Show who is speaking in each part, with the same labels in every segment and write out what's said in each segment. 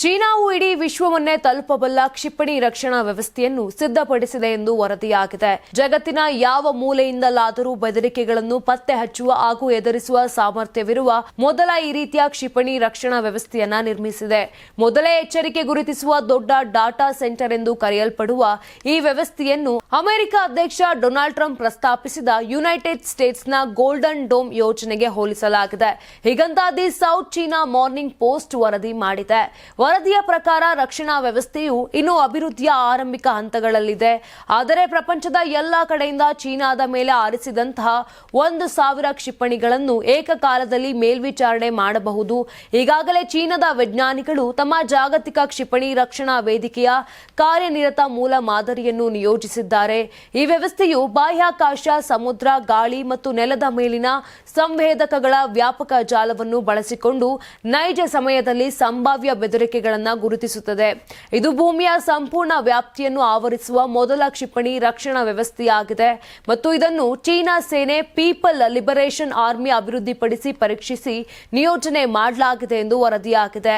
Speaker 1: ಚೀನಾವು ಇಡೀ ವಿಶ್ವವನ್ನೇ ತಲುಪಬಲ್ಲ ಕ್ಷಿಪಣಿ ರಕ್ಷಣಾ ವ್ಯವಸ್ಥೆಯನ್ನು ಸಿದ್ಧಪಡಿಸಿದೆ ಎಂದು ವರದಿಯಾಗಿದೆ. ಜಗತ್ತಿನ ಯಾವ ಮೂಲೆಯಿಂದಲಾದರೂ ಬೆದರಿಕೆಗಳನ್ನು ಪತ್ತೆ ಹಚ್ಚುವ ಹಾಗೂ ಎದುರಿಸುವ ಸಾಮರ್ಥ್ಯವಿರುವ ಮೊದಲ ಈ ರೀತಿಯ ಕ್ಷಿಪಣಿ ರಕ್ಷಣಾ ವ್ಯವಸ್ಥೆಯನ್ನ ನಿರ್ಮಿಸಿದೆ. ಮೊದಲೇ ಎಚ್ಚರಿಕೆ ಗುರುತಿಸುವ ದೊಡ್ಡ ಡಾಟಾ ಸೆಂಟರ್ ಎಂದು ಕರೆಯಲ್ಪಡುವ ಈ ವ್ಯವಸ್ಥೆಯನ್ನು ಅಮೆರಿಕ ಅಧ್ಯಕ್ಷ ಡೊನಾಲ್ಡ್ ಟ್ರಂಪ್ ಪ್ರಸ್ತಾಪಿಸಿದ ಯುನೈಟೆಡ್ ಸ್ಟೇಟ್ಸ್ನ ಗೋಲ್ಡನ್ ಡೋಮ್ ಯೋಜನೆಗೆ ಹೋಲಿಸಲಾಗಿದೆ. ಹೀಗಂತಾದಿ ಸೌತ್ ಚೀನಾ ಮಾರ್ನಿಂಗ್ ಪೋಸ್ಟ್ ವರದಿ ಮಾಡಿದೆ. ವರದಿಯ ಪ್ರಕಾರ ರಕ್ಷಣಾ ವ್ಯವಸ್ಥೆಯು ಇನ್ನು ಅಭಿವೃದ್ಧಿಯ ಆರಂಭಿಕ ಹಂತಗಳಲ್ಲಿದೆ. ಆದರೆ ಪ್ರಪಂಚದ ಎಲ್ಲಾ ಕಡೆಯಿಂದ ಚೀನಾದ ಮೇಲೆ ಆರಿಸಿದಂತಹ ಒಂದು ಸಾವಿರ ಕ್ಷಿಪಣಿಗಳನ್ನು ಏಕಕಾಲದಲ್ಲಿ ಮೇಲ್ವಿಚಾರಣೆ ಮಾಡಬಹುದು. ಈಗಾಗಲೇ ಚೀನಾದ ವಿಜ್ಞಾನಿಗಳು ತಮ್ಮ ಜಾಗತಿಕ ಕ್ಷಿಪಣಿ ರಕ್ಷಣಾ ವೇದಿಕೆಯ ಕಾರ್ಯನಿರತ ಮೂಲ ಮಾದರಿಯನ್ನು ನಿಯೋಜಿಸಿದ್ದಾರೆ. ಈ ವ್ಯವಸ್ಥೆಯು ಬಾಹ್ಯಾಕಾಶ, ಸಮುದ್ರ, ಗಾಳಿ ಮತ್ತು ನೆಲದ ಮೇಲಿನ ಸಂವೇದಕಗಳ ವ್ಯಾಪಕ ಜಾಲವನ್ನು ಬಳಸಿಕೊಂಡು ನೈಜ ಸಮಯದಲ್ಲಿ ಸಂಭಾವ್ಯ ಬೆದರಿಕೆಗಳನ್ನು ಗುರುತಿಸುತ್ತದೆ. ಇದು ಭೂಮಿಯ ಸಂಪೂರ್ಣ ವ್ಯಾಪ್ತಿಯನ್ನು ಆವರಿಸುವ ಮೊದಲ ಕ್ಷಿಪಣಿ ರಕ್ಷಣಾ ವ್ಯವಸ್ಥೆಯಾಗಿದೆ. ಮತ್ತು ಇದನ್ನು ಚೀನಾ ಸೇನೆ ಪೀಪಲ್ ಲಿಬರೇಷನ್ ಆರ್ಮಿ ಅಭಿವೃದ್ಧಿಪಡಿಸಿ ಪರೀಕ್ಷಿಸಿ ನಿಯೋಜನೆ ಮಾಡಲಾಗಿದೆ ಎಂದು ವರದಿಯಾಗಿದೆ.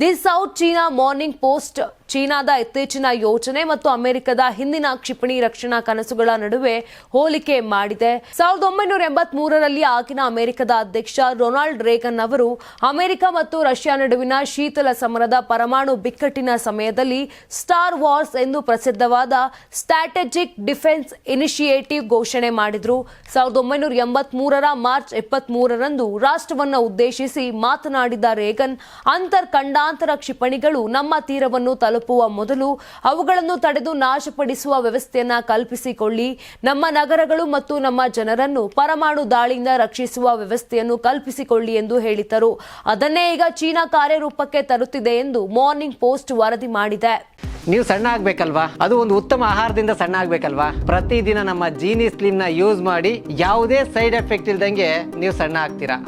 Speaker 1: The South China Morning Post ಚೀನಾದ ಇತ್ತೀಚಿನ ಯೋಜನೆ ಮತ್ತು ಅಮೆರಿಕದ ಹಿಂದಿನ ಕ್ಷಿಪಣಿ ರಕ್ಷಣಾ ಕನಸುಗಳ ನಡುವೆ ಹೋಲಿಕೆ ಮಾಡಿದೆ. ಸಾವಿರದ ಒಂಬೈನೂರ ಎಂಬತ್ ಮೂರರಲ್ಲಿ ಆಗಿನ ಅಮೆರಿಕದ ಅಧ್ಯಕ್ಷ ರೊನಾಲ್ಡ್ ರೇಗನ್ ಅವರು ಅಮೆರಿಕ ಮತ್ತು ರಷ್ಯಾ ನಡುವಿನ ಶೀತಲ ಸಮರದ ಪರಮಾಣು ಬಿಕ್ಕಟ್ಟಿನ ಸಮಯದಲ್ಲಿ ಸ್ಟಾರ್ ವಾರ್ಸ್ ಎಂದು ಪ್ರಸಿದ್ಧವಾದ ಸ್ಟ್ರಾಟಜಿಕ್ ಡಿಫೆನ್ಸ್ ಇನಿಷಿಯೇಟಿವ್ ಘೋಷಣೆ ಮಾಡಿದ್ರು. ಸಾವಿರದ ಒಂಬೈನೂರ ಎಂಬತ್ ಮೂರರ ಮಾರ್ಚ್ ಇಪ್ಪತ್ತ್ ಮೂರರಂದು ರಾಷ್ಟ್ರವನ್ನು ಉದ್ದೇಶಿಸಿ ಮಾತನಾಡಿದ ರೇಗನ್ ಅಂತರ್ ಖಂಡಾಂತರ ಕ್ಷಿಪಣಿಗಳು ನಮ್ಮ ತೀರವನ್ನು ತಲುಪುವ ಮೊದಲು ಅವುಗಳನ್ನು ತಡೆದು ನಾಶಪಡಿಸುವ ವ್ಯವಸ್ಥೆಯನ್ನ ಕಲ್ಪಿಸಿಕೊಳ್ಳಿ. ನಮ್ಮ ನಗರಗಳು ಮತ್ತು ನಮ್ಮ ಜನರನ್ನು ಪರಮಾಣು ದಾಳಿಯಿಂದ ರಕ್ಷಿಸುವ ವ್ಯವಸ್ಥೆಯನ್ನು ಕಲ್ಪಿಸಿಕೊಳ್ಳಿ ಎಂದು ಹೇಳಿದ್ದರು. ಅದನ್ನೇ ಈಗ ಚೀನಾ ಕಾರ್ಯರೂಪಕ್ಕೆ ತರುತ್ತಿದೆ ಎಂದು ಮಾರ್ನಿಂಗ್ ಪೋಸ್ಟ್ ವರದಿ ಮಾಡಿದೆ.
Speaker 2: ನೀವು ಸಣ್ಣ ಆಗ್ಬೇಕಲ್ವಾ? ಅದು ಒಂದು ಉತ್ತಮ ಆಹಾರದಿಂದ ಸಣ್ಣ ಆಗ್ಬೇಕಲ್ವಾ? ಪ್ರತಿದಿನ ನಮ್ಮ ಜೀನಿ ಸ್ಲಿಮ್ನ ಯೂಸ್ ಮಾಡಿ ಯಾವುದೇ ಸೈಡ್ ಎಫೆಕ್ಟ್ ಇಲ್ದಂಗೆ ನೀವು ಸಣ್ಣ ಆಗ್ತೀರಾ?